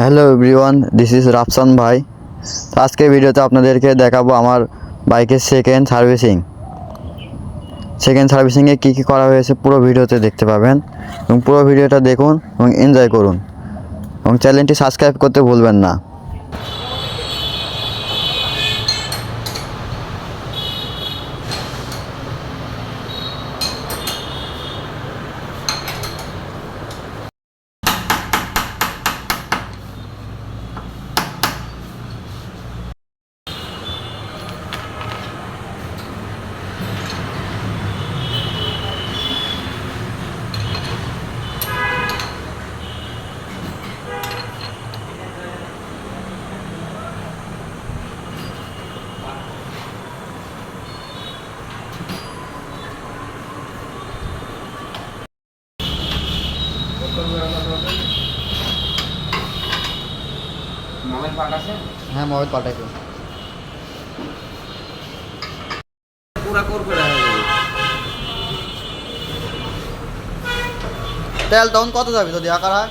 Hello everyone this is Rafsan ভাই আজকের ভিডিওতে আপনাদেরকে দেখাবো আমার বাইকের সেকেন্ড সার্ভিসিং সেকেন্ড সার্ভিসিংয়ে কী কী করা হয়েছে পুরো ভিডিওতে দেখতে পাবেন এবং পুরো ভিডিওটা দেখুন এবং এনজয় করুন। এবং চ্যানেলটি সাবস্ক্রাইব করতে ভুলবেন না। হ্যাঁ মোবাইল পাঠাইতো পুরা তেল তখন কত যাবে যদি আকার হয়?